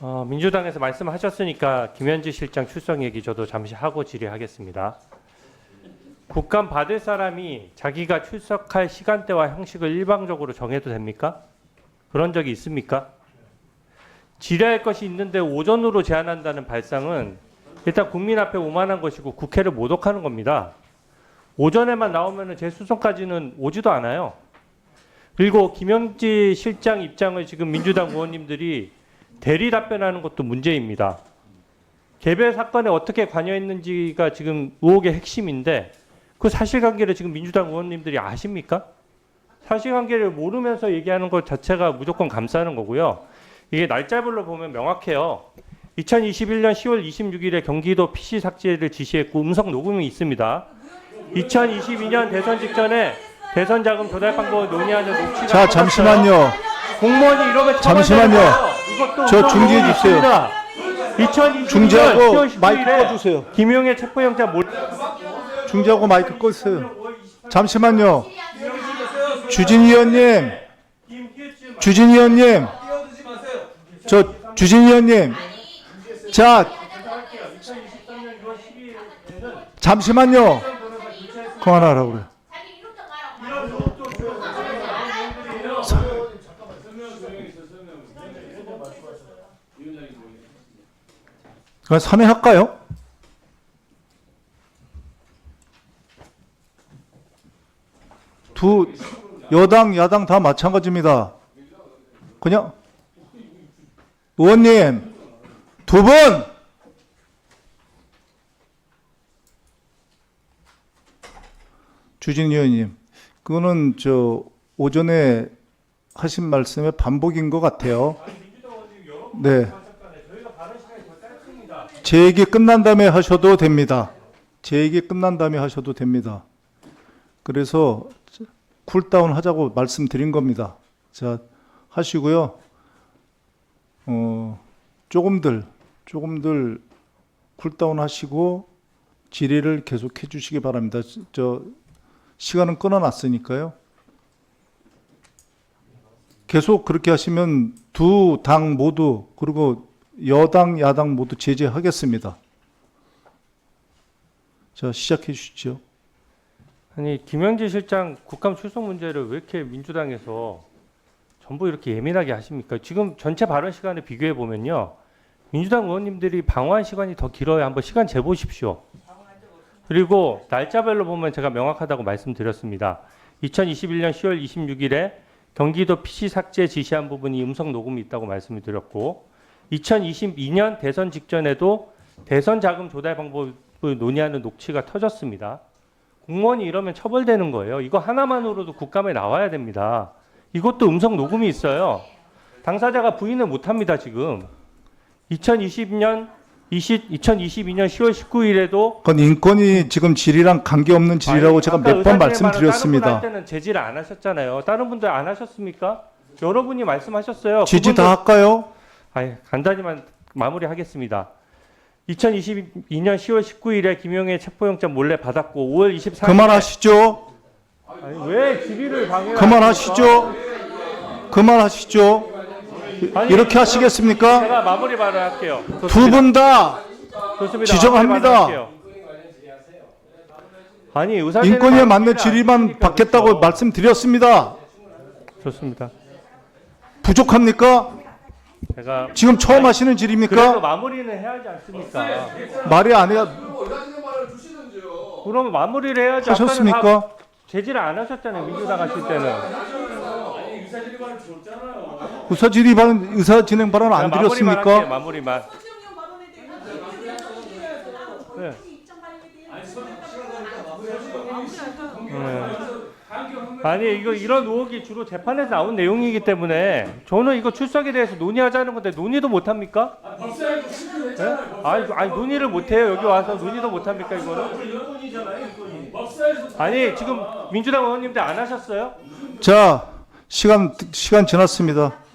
어, 민주당에서 말씀하셨으니까 김현지 실장 출석 얘기 저도 잠시 하고 질의하겠습니다. 국감 받을 사람이 자기가 출석할 시간대와 형식을 일방적으로 정해도 됩니까? 그런 적이 있습니까? 질의할 것이 있는데 오전으로 제한한다는 발상은 일단 국민 앞에 오만한 것이고 국회를 모독하는 겁니다. 오전에만 나오면 제 수송까지는 오지도 않아요. 그리고 김영지 실장 입장을 지금 민주당 의원님들이 대리 답변하는 것도 문제입니다. 개별 사건에 어떻게 관여했는지가 지금 의혹의 핵심인데 그 사실관계를 지금 민주당 의원님들이 아십니까? 사실관계를 모르면서 얘기하는 것 자체가 무조건 감싸는 거고요. 이게 날짜별로 보면 명확해요. 2021년 10월 26일에 경기도 PC 삭제를 지시했고 음성 녹음이 있습니다. 2022년 대선 직전에 대선 자금 조달 방법을 논의하는 녹취가 자. 잠시만요. 공무원이 이러면 잠시만요. 이것도 저 중지해 주세요. 2020년 중지하고 10월 마이크 19일에 꺼주세요. 김용의 체포영장 몰 중지하고 마이크 꺼주세요. 잠시만요. 주진 의원님, 주진 의원님, 저 주진 의원님, 자, 잠시만요. 그만하라고 그래. 그럼 산회할까요? 두 여당 야당 다 마찬가지입니다. 그냥 의원님 두 분 주진 의원님 그거는 저 오전에 하신 말씀의 반복인 것 같아요. 네. 제 얘기 끝난 다음에 하셔도 됩니다. 제 얘기 끝난 다음에 하셔도 됩니다. 그래서 쿨다운 하자고 말씀드린 겁니다. 자, 하시고요. 어, 조금들, 조금들 쿨다운 하시고 질의를 계속 해 주시기 바랍니다. 저, 시간은 끊어놨으니까요. 계속 그렇게 하시면 두 당 모두, 그리고 여당, 야당 모두 제재하겠습니다. 자, 시작해 주시죠. 아니 김영지 실장 국감 출석 문제를 왜 이렇게 민주당에서 전부 이렇게 예민하게 하십니까? 지금 전체 발언 시간을 비교해 보면요. 민주당 의원님들이 방어한 시간이 더 길어요. 한번 시간 재보십시오. 그리고 날짜별로 보면 제가 명확하다고 말씀드렸습니다. 2021년 10월 26일에 경기도 PC 삭제 지시한 부분이 음성 녹음이 있다고 말씀을 드렸고 2022년 대선 직전에도 대선 자금 조달 방법을 논의하는 녹취가 터졌습니다. 공무원이 이러면 처벌되는 거예요. 이거 하나만으로도 국감에 나와야 됩니다. 이것도 음성 녹음이 있어요. 당사자가 부인을 못 합니다, 지금. 2020년 20, 2022년 10월 19일에도 그건 인권이 지금 질이랑 관계없는 질이라고 제가 몇번 말씀드렸습니다. 다른 분할 때는 제지를 안 하셨잖아요. 다른 분들 안 하셨습니까? 여러분이 말씀하셨어요. 지지 다 할까요? 아니, 간단히만 마무리하겠습니다. 2022년 10월 19일에 김용의 체포영장 몰래 받았고 5월 24일 그만하시죠. 아니, 왜 질의를 방해? 그만하시죠. 그만하시죠. 아니, 이렇게 하시겠습니까? 제가 마무리 발언 할게요. 두분다 좋습니다. 지정합니다. 마무리 발언 할게요. 아니 의사 인권에 맞는 질의만 받겠다고 말씀드렸습니다. 좋습니다. 부족합니까? 제가 지금 처음 하시는 그래도 질입니까? 마무리는 해야 하지 않습니까? 말이 안 해야 그럼 마무리를 해야지. 아까는 다 하셨습니까? 제지를 안 하셨잖아요. 민주당 하실 때는. 의사 질의 발언, 의사 진행 발언 안 마무리만 할게요, 드렸습니까? 마무리만. 네. 네. 아니 이거 이런 의혹이 주로 재판에서 나온 내용이기 때문에 저는 이거 출석에 대해서 논의하자는 건데 논의도 못 합니까? 네? 아니, 아니 논의를 못 해요 여기 와서 논의도 못 합니까 이거는? 아니 지금 민주당 의원님들 안 하셨어요? 자, 시간 시간 지났습니다.